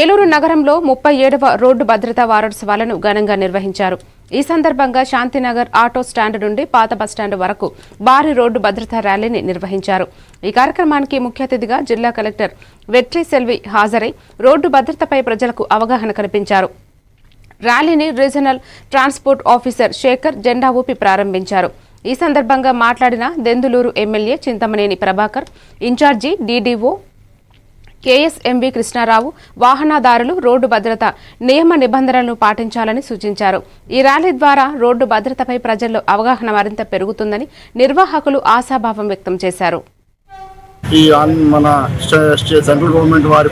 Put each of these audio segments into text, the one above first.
ఏలూరు నగరంలో ముప్పై ఏడవ రోడ్డు భద్రతా వారోత్సవాలను ఘనంగా నిర్వహించారు. ఈ సందర్భంగా శాంతినగర్ ఆటో స్టాండ్ నుండి పాత బస్టాండ్ వరకు భారీ రోడ్డు భద్రతా ర్యాలీని నిర్వహించారు. ఈ కార్యక్రమానికి ముఖ్య అతిథిగా జిల్లా కలెక్టర్ వెట్రి సెల్వి హాజరై రోడ్డు భద్రతపై ప్రజలకు అవగాహన కల్పించారు. ర్యాలీని రీజనల్ ట్రాన్స్పోర్ట్ ఆఫీసర్ శేఖర్ జెండా ఊపి ప్రారంభించారు. ఈ సందర్భంగా మాట్లాడిన Denduluru MLA Chintamaneni Prabhakar incharge DDO KSMV Krishnarao వాహనదారులు రోడ్డు భద్రత నియమ నిబంధనలను పాటించాలని సూచించారు. ఈ ర్యాలీ ద్వారా రోడ్డు భద్రతపై ప్రజల్లో అవగాహన మరింత పెరుగుతుందని నిర్వాహకులు ఆశాభావం వ్యక్తం చేశారు. ఈ మన సెంట్రల్ గవర్నమెంట్ వారి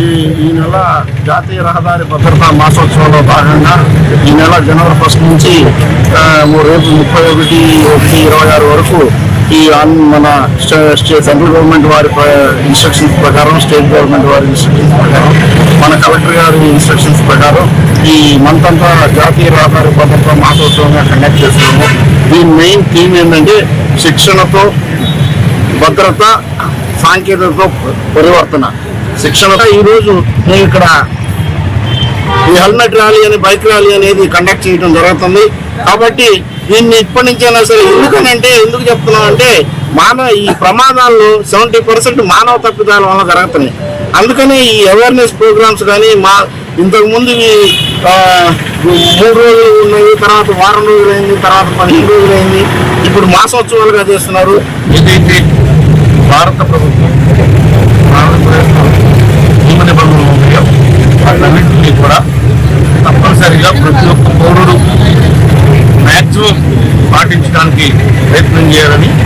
ఈ ఈ నెల జాతీయ రహదారి భద్రతా మాసోత్సవంలో భాగంగా ఈ నెల జనవరి ఫస్ట్ నుంచి ఆ, మూ- రేపు ముప్పై ఒకటి ఒకటి ఇరవై ఆరు వరకు ఈ మన స్టే- సెంట్రల్ గవర్నమెంట్ వారి ఇన్స్ట్రక్షన్స్ ప్రకారం స్టేట్ గవర్నమెంట్ వారి ఇన్స్ట్రక్షన్స్ ప్రకారం మన కలెక్టర్ గారి ఇన్స్ట్రక్షన్స్ ప్రకారం ఈ మంత్ అంతా జాతీయ రహదారి భద్రతా మాసోత్సవంగా కండక్ట్ చేస్తున్నాము. దీని మెయిన్ థీమ్ ఏంటంటే శిక్షణతో భద్రత సాంకేతికతో పరివర్తన. శిక్షణతో ఈరోజు నేను ఇక్కడ ఈ హెల్మెట్ ర్యాలీ అని బైక్ ర్యాలీ అనేది కండక్ట్ చేయడం జరుగుతుంది. కాబట్టి దీన్ని ఇప్పటి నుంచైనా సరే ఎందుకనంటే ఎందుకు చెప్తున్నాం అంటే మానవ ఈ ప్రమాదాల్లో సెవెంటీ పర్సెంట్ మానవ తప్పిదాల వల్ల జరుగుతున్నాయి. అందుకనే ఈ అవేర్నెస్ ప్రోగ్రామ్స్ కానీ మా ఇంతకుముందు మూడు రోజులు ఉన్నాయి తర్వాత వారం రోజులు అయింది తర్వాత పదిహేను రోజులు అయింది ఇప్పుడు మాసోత్సవాలుగా చేస్తున్నారు. భారత ప్రభుత్వం. Jeremy.